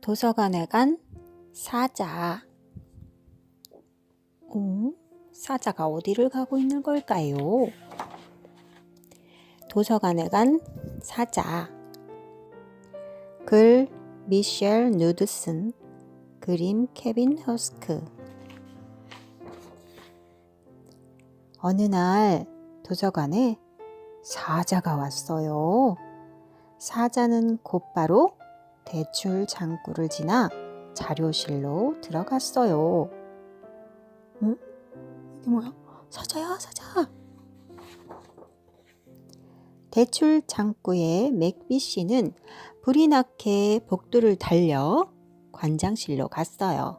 도서관에 간 사자. 어? 사자가 어디를 가고 있는 걸까요? 도서관에 간 사자. 글 미셸 누드슨. 그림 케빈 허스크. 어느 날 도서관에 사자가 왔어요. 사자는 곧바로 대출 창구를 지나 자료실로 들어갔어요. 응? 이게 뭐야? 사자야, 사자. 대출 창구의 맥비 씨는 불이 나게 복도를 달려 관장실로 갔어요.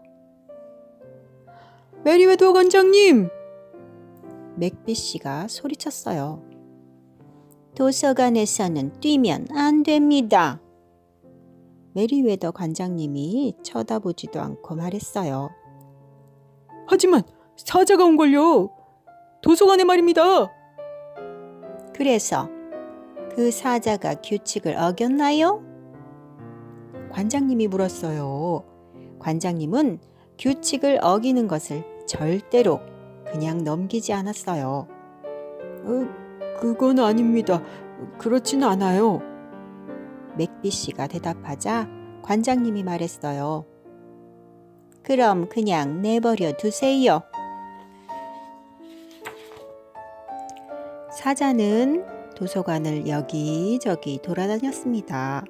메리웨더 관장님! 맥비 씨가 소리쳤어요. 도서관에서는 뛰면 안 됩니다. 메리웨더 관장님이 쳐다보지도 않고 말했어요. 하지만 사자가 온걸요. 도서관에 말입니다. 그래서 그 사자가 규칙을 어겼나요? 관장님이 물었어요. 관장님은 규칙을 어기는 것을 절대로 그냥 넘기지 않았어요. 어, 그건 아닙니다. 그렇진 않아요. 맥비 씨가 대답하자 관장님이 말했어요. 그럼 그냥 내버려 두세요. 사자는 도서관을 여기저기 돌아다녔습니다.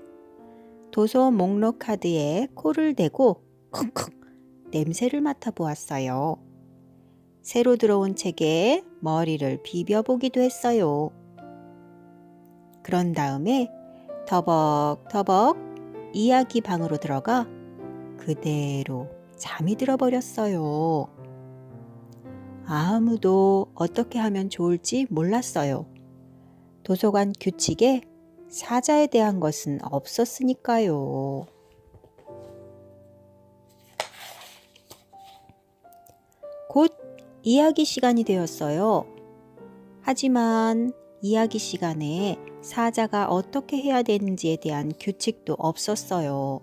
도서 목록 카드에 코를 대고 쿵쿵 냄새를 맡아보았어요. 새로 들어온 책에 머리를 비벼보기도 했어요. 그런 다음에 터벅터벅 이야기 방으로 들어가 그대로 잠이 들어버렸어요. 아무도 어떻게 하면 좋을지 몰랐어요. 도서관 규칙에 사자에 대한 것은 없었으니까요. 곧 이야기 시간이 되었어요. 하지만 이야기 시간에 사자가 어떻게 해야 되는지에 대한 규칙도 없었어요.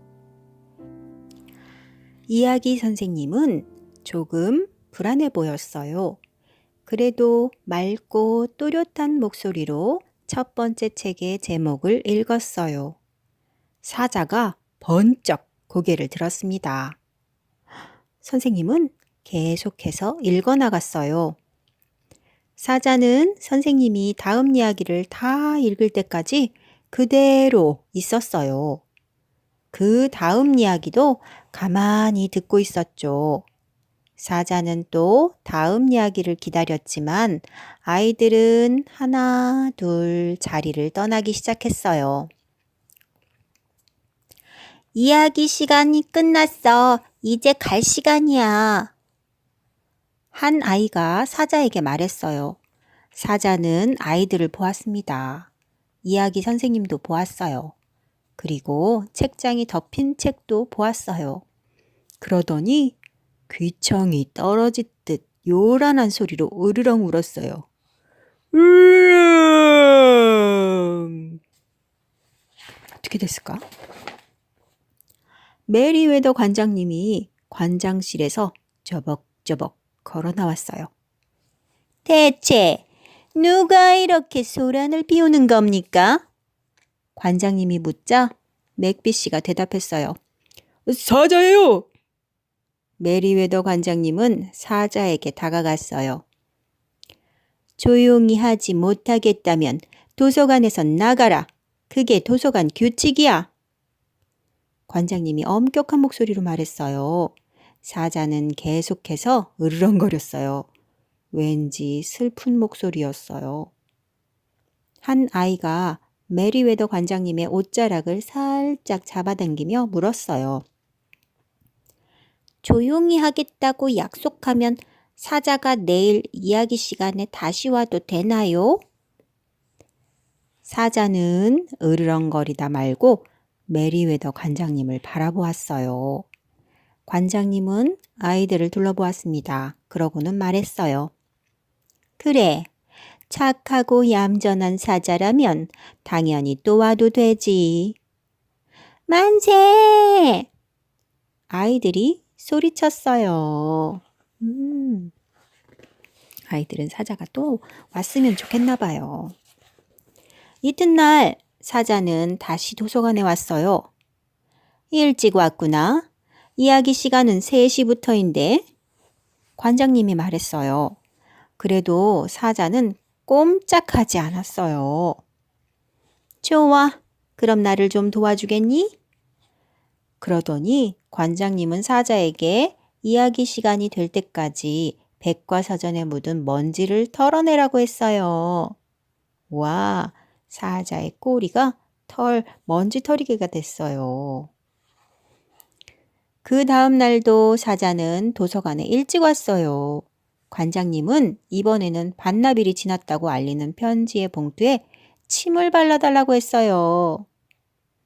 이야기 선생님은 조금 불안해 보였어요. 그래도 맑고 또렷한 목소리로 첫 번째 책의 제목을 읽었어요. 사자가 번쩍 고개를 들었습니다. 선생님은 계속해서 읽어 나갔어요. 사자는 선생님이 다음 이야기를 다 읽을 때까지 그대로 있었어요. 그 다음 이야기도 가만히 듣고 있었죠. 사자는 또 다음 이야기를 기다렸지만 아이들은 하나, 둘 자리를 떠나기 시작했어요. 이야기 시간이 끝났어. 이제 갈 시간이야. 한 아이가 사자에게 말했어요. 사자는 아이들을 보았습니다. 이야기 선생님도 보았어요. 그리고 책장이 덮인 책도 보았어요. 그러더니 귀청이 떨어지듯 요란한 소리로 으르렁 울었어요. 으음. 어떻게 됐을까? 메리웨더 관장님이 관장실에서 저벅저벅 걸어 나왔어요. 대체 누가 이렇게 소란을 피우는 겁니까? 관장님이 묻자 맥비 씨가 대답했어요. 사자예요. 메리웨더 관장님은 사자에게 다가갔어요. 조용히 하지 못하겠다면 도서관에서 나가라. 그게 도서관 규칙이야. 관장님이 엄격한 목소리로 말했어요. 사자는 계속해서 으르렁거렸어요. 왠지 슬픈 목소리였어요. 한 아이가 메리웨더 관장님의 옷자락을 살짝 잡아당기며 물었어요. 조용히 하겠다고 약속하면 사자가 내일 이야기 시간에 다시 와도 되나요? 사자는 으르렁거리다 말고 메리웨더 관장님을 바라보았어요. 관장님은 아이들을 둘러보았습니다. 그러고는 말했어요. 그래, 착하고 얌전한 사자라면 당연히 또 와도 되지. 만세! 아이들이 소리쳤어요. 음. 아이들은 사자가 또 왔으면 좋겠나 봐요. 이튿날 사자는 다시 도서관에 왔어요. 일찍 왔구나. 이야기 시간은 3시부터인데. 관장님이 말했어요. 그래도 사자는 꼼짝하지 않았어요. 좋아. 그럼 나를 좀 도와주겠니? 그러더니 관장님은 사자에게 이야기 시간이 될 때까지 백과사전에 묻은 먼지를 털어내라고 했어요. 와, 사자의 꼬리가 털, 먼지 털이개가 됐어요. 그 다음 날도 사자는 도서관에 일찍 왔어요. 관장님은 이번에는 반나절이 지났다고 알리는 편지의 봉투에 침을 발라달라고 했어요.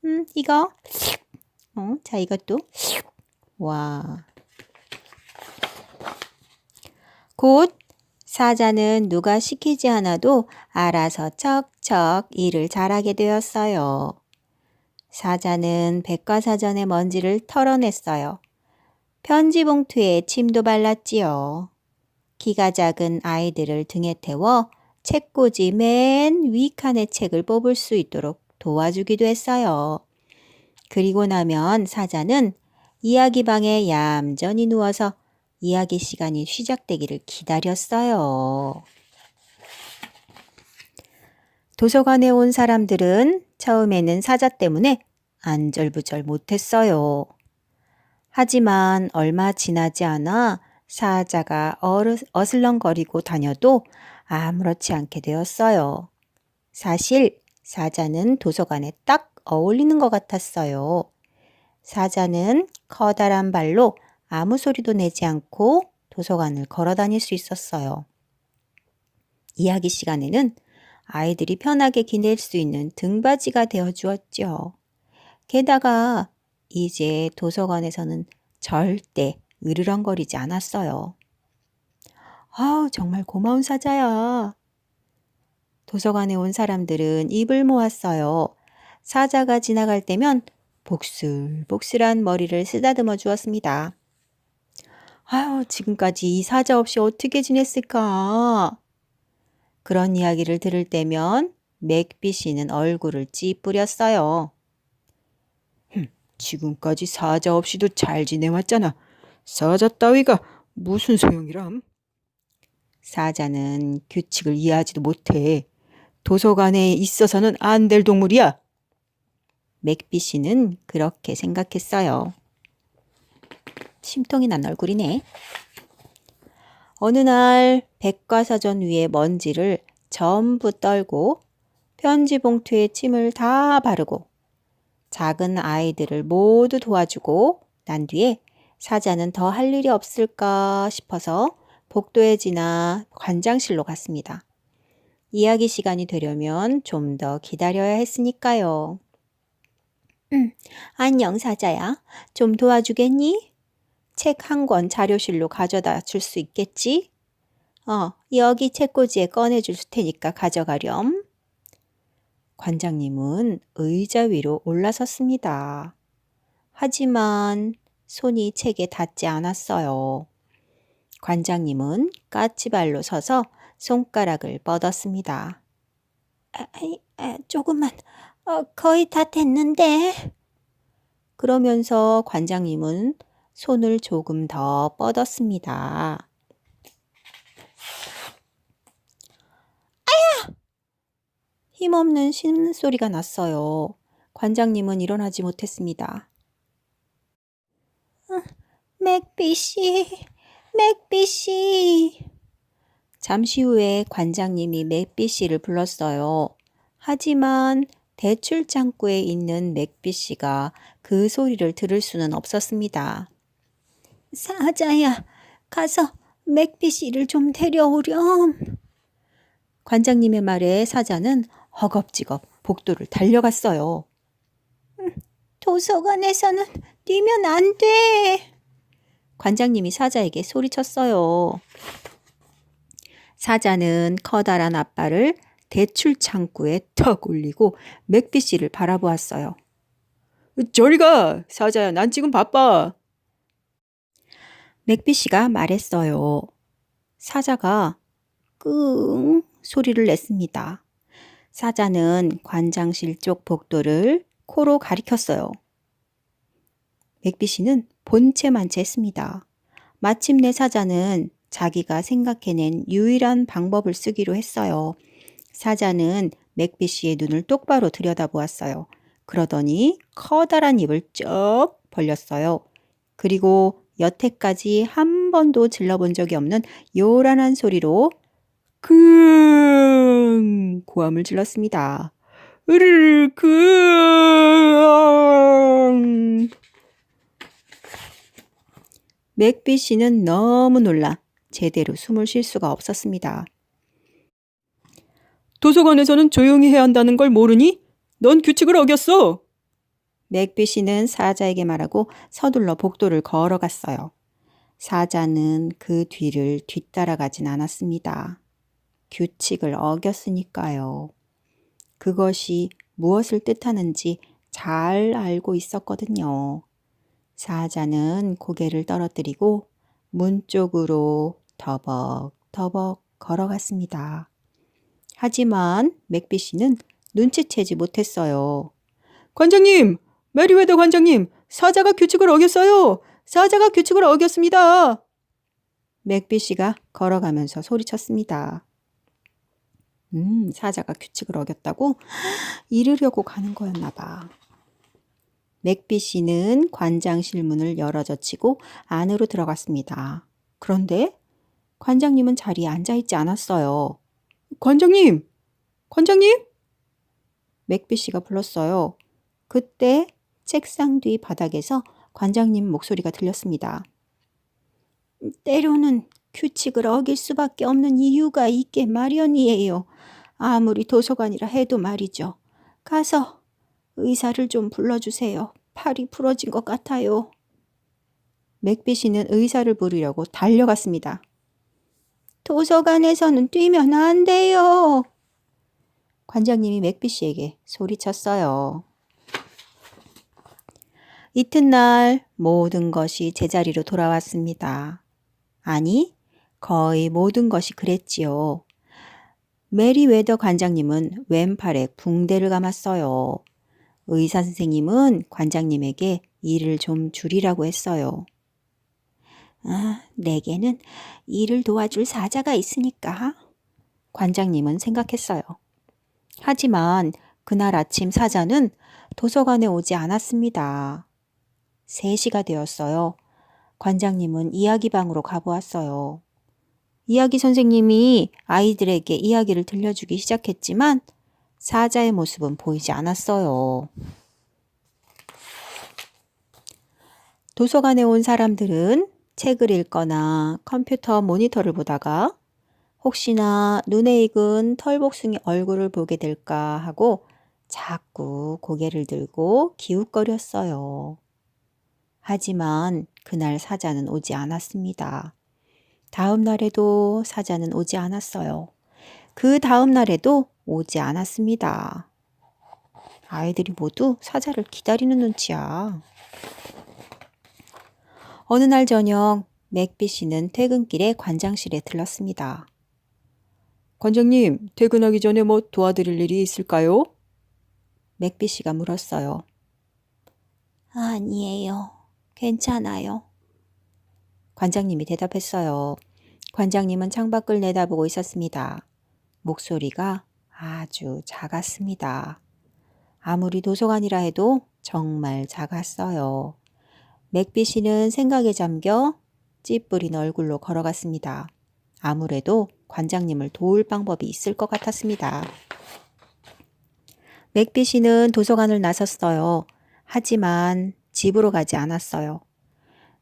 음, 이거. 어, 자, 이것도. 와. 곧 사자는 누가 시키지 않아도 알아서 척척 일을 잘하게 되었어요. 사자는 백과사전의 먼지를 털어냈어요. 편지 봉투에 침도 발랐지요. 키가 작은 아이들을 등에 태워 책꽂이 맨 위칸의 책을 뽑을 수 있도록 도와주기도 했어요. 그리고 나면 사자는 이야기방에 얌전히 누워서 이야기 시간이 시작되기를 기다렸어요. 도서관에 온 사람들은 처음에는 사자 때문에 안절부절 못했어요. 하지만 얼마 지나지 않아 사자가 어슬렁거리고 다녀도 아무렇지 않게 되었어요. 사실 사자는 도서관에 딱 어울리는 것 같았어요. 사자는 커다란 발로 아무 소리도 내지 않고 도서관을 걸어 다닐 수 있었어요. 이야기 시간에는 아이들이 편하게 기댈 수 있는 등받이가 되어 주었죠. 게다가 이제 도서관에서는 절대 으르렁거리지 않았어요. 아우, 정말 고마운 사자야. 도서관에 온 사람들은 입을 모았어요. 사자가 지나갈 때면 복슬복슬한 머리를 쓰다듬어 주었습니다. 아유, 지금까지 이 사자 없이 어떻게 지냈을까? 그런 이야기를 들을 때면 맥비 씨는 얼굴을 찌푸렸어요. 지금까지 사자 없이도 잘 지내왔잖아. 사자 따위가 무슨 소용이람? 사자는 규칙을 이해하지도 못해. 도서관에 있어서는 안 될 동물이야. 맥비 씨는 그렇게 생각했어요. 심통이 난 얼굴이네. 어느 날 백과사전 위에 먼지를 전부 떨고 편지 봉투에 침을 다 바르고 작은 아이들을 모두 도와주고 난 뒤에 사자는 더 할 일이 없을까 싶어서 복도에 지나 관장실로 갔습니다. 이야기 시간이 되려면 좀 더 기다려야 했으니까요. 음, 안녕 사자야. 좀 도와주겠니? 책 한 권 자료실로 가져다 줄 수 있겠지? 어, 여기 책꽂이에 꺼내줄 테니까 가져가렴. 관장님은 의자 위로 올라섰습니다. 하지만 손이 책에 닿지 않았어요. 관장님은 까치발로 서서 손가락을 뻗었습니다. 아, 아, 조금만, 어, 거의 다 됐는데. 그러면서 관장님은 손을 조금 더 뻗었습니다. 아야! 힘없는 신음소리가 났어요. 관장님은 일어나지 못했습니다. 맥비 씨, 맥비 씨. 잠시 후에 관장님이 맥비 씨를 불렀어요. 하지만 대출 창구에 있는 맥비 씨가 그 소리를 들을 수는 없었습니다. 사자야, 가서 맥비 씨를 좀 데려오렴. 관장님의 말에 사자는 허겁지겁 복도를 달려갔어요. 음, 도서관에서는 뛰면 안 돼. 관장님이 사자에게 소리쳤어요. 사자는 커다란 앞발을 대출 창구에 턱 올리고 맥비 씨를 바라보았어요. 저리 가! 사자야, 난 지금 바빠. 맥비 씨가 말했어요. 사자가 끙 소리를 냈습니다. 사자는 관장실 쪽 복도를 코로 가리켰어요. 맥비 씨는 본체만체했습니다. 마침내 사자는 자기가 생각해낸 유일한 방법을 쓰기로 했어요. 사자는 맥비 씨의 눈을 똑바로 들여다보았어요. 그러더니 커다란 입을 쩍 벌렸어요. 그리고 여태까지 한 번도 질러본 적이 없는 요란한 소리로 쿵 고함을 질렀습니다. 으르르 쿵 맥비 씨는 너무 놀라 제대로 숨을 쉴 수가 없었습니다. 도서관에서는 조용히 해야 한다는 걸 모르니? 넌 규칙을 어겼어. 맥비 씨는 사자에게 말하고 서둘러 복도를 걸어갔어요. 사자는 그 뒤를 뒤따라가진 않았습니다. 규칙을 어겼으니까요. 그것이 무엇을 뜻하는지 잘 알고 있었거든요. 사자는 고개를 떨어뜨리고 문 쪽으로 더벅더벅 걸어갔습니다. 하지만 맥비 씨는 눈치채지 못했어요. 관장님, 메리웨더 관장님, 사자가 규칙을 어겼어요. 사자가 규칙을 어겼습니다. 맥비 씨가 걸어가면서 소리쳤습니다. 음, 사자가 규칙을 어겼다고 이르려고 가는 거였나 봐. 맥비 씨는 관장실 문을 열어젖히고 안으로 들어갔습니다. 그런데 관장님은 자리에 앉아 있지 않았어요. 관장님, 관장님? 맥비 씨가 불렀어요. 그때 책상 뒤 바닥에서 관장님 목소리가 들렸습니다. 때로는 규칙을 어길 수밖에 없는 이유가 있게 마련이에요. 아무리 도서관이라 해도 말이죠. 가서 의사를 좀 불러주세요. 팔이 부러진 것 같아요. 맥비 씨는 의사를 부르려고 달려갔습니다. 도서관에서는 뛰면 안 돼요. 관장님이 맥비 씨에게 소리쳤어요. 이튿날 모든 것이 제자리로 돌아왔습니다. 아니, 거의 모든 것이 그랬지요. 메리 웨더 관장님은 왼팔에 붕대를 감았어요. 의사 선생님은 관장님에게 일을 좀 줄이라고 했어요. 아, 내게는 일을 도와줄 사자가 있으니까. 관장님은 생각했어요. 하지만 그날 아침 사자는 도서관에 오지 않았습니다. 3시가 되었어요. 관장님은 이야기방으로 가보았어요. 이야기 선생님이 아이들에게 이야기를 들려주기 시작했지만 사자의 모습은 보이지 않았어요. 도서관에 온 사람들은 책을 읽거나 컴퓨터 모니터를 보다가 혹시나 눈에 익은 털복숭이 얼굴을 보게 될까 하고 자꾸 고개를 들고 기웃거렸어요. 하지만 그날 사자는 오지 않았습니다. 다음 날에도 사자는 오지 않았어요. 그 다음 날에도 오지 않았습니다. 아이들이 모두 사자를 기다리는 눈치야. 어느 날 저녁 맥비 씨는 퇴근길에 관장실에 들렀습니다. 관장님, 퇴근하기 전에 뭐 도와드릴 일이 있을까요? 맥비 씨가 물었어요. 아니에요. 괜찮아요. 관장님이 대답했어요. 관장님은 창밖을 내다보고 있었습니다. 목소리가 아주 작았습니다. 아무리 도서관이라 해도 정말 작았어요. 맥비 씨는 생각에 잠겨 찌뿌린 얼굴로 걸어갔습니다. 아무래도 관장님을 도울 방법이 있을 것 같았습니다. 맥비 씨는 도서관을 나섰어요. 하지만 집으로 가지 않았어요.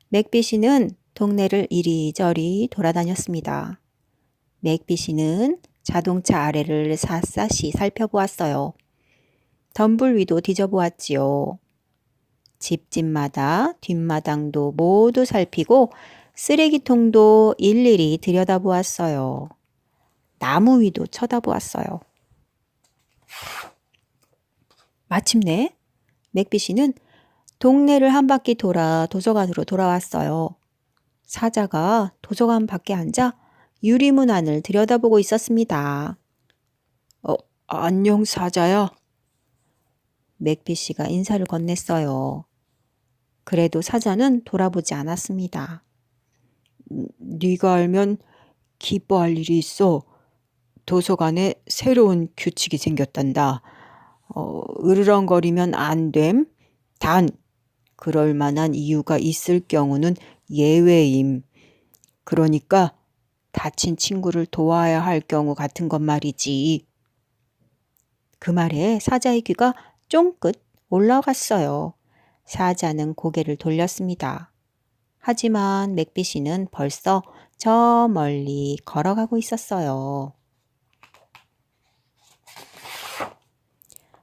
맥비 씨는 동네를 이리저리 돌아다녔습니다. 맥비 씨는 자동차 아래를 샅샅이 살펴보았어요. 덤불 위도 뒤져보았지요. 집집마다 뒷마당도 모두 살피고 쓰레기통도 일일이 들여다보았어요. 나무 위도 쳐다보았어요. 마침내 맥비 씨는 동네를 한 바퀴 돌아 도서관으로 돌아왔어요. 사자가 도서관 밖에 앉아 유리문 안을 들여다보고 있었습니다. 안녕 사자야. 맥비 씨가 인사를 건넸어요. 그래도 사자는 돌아보지 않았습니다. 네가 알면 기뻐할 일이 있어. 도서관에 새로운 규칙이 생겼단다. 어, 으르렁거리면 안 됨. 단, 그럴 만한 이유가 있을 경우는 예외임. 그러니까 다친 친구를 도와야 할 경우 같은 것 말이지. 그 말에 사자의 귀가 쫑긋 올라갔어요. 사자는 고개를 돌렸습니다. 하지만 맥비 씨는 벌써 저 멀리 걸어가고 있었어요.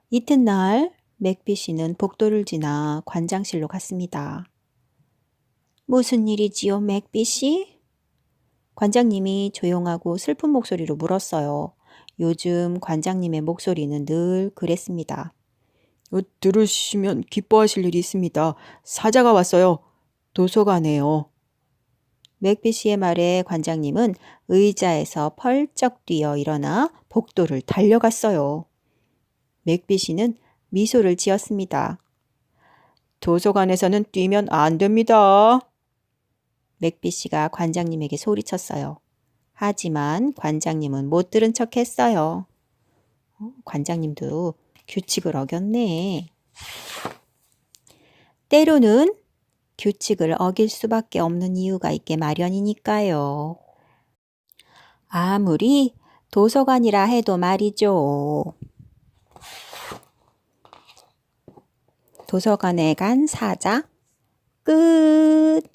이튿날 맥비 씨는 복도를 지나 관장실로 갔습니다. 무슨 일이지요, 맥비 씨? 관장님이 조용하고 슬픈 목소리로 물었어요. 요즘 관장님의 목소리는 늘 그랬습니다. 어, 들으시면 기뻐하실 일이 있습니다. 사자가 왔어요. 도서관에요. 맥비 씨의 말에 관장님은 의자에서 펄쩍 뛰어 일어나 복도를 달려갔어요. 맥비 씨는 미소를 지었습니다. 도서관에서는 뛰면 안 됩니다. 맥비 씨가 관장님에게 소리쳤어요. 하지만 관장님은 못 들은 척 했어요. 어, 관장님도 규칙을 어겼네. 때로는 규칙을 어길 수밖에 없는 이유가 있게 마련이니까요. 아무리 도서관이라 해도 말이죠. 도서관에 간 사자 끝.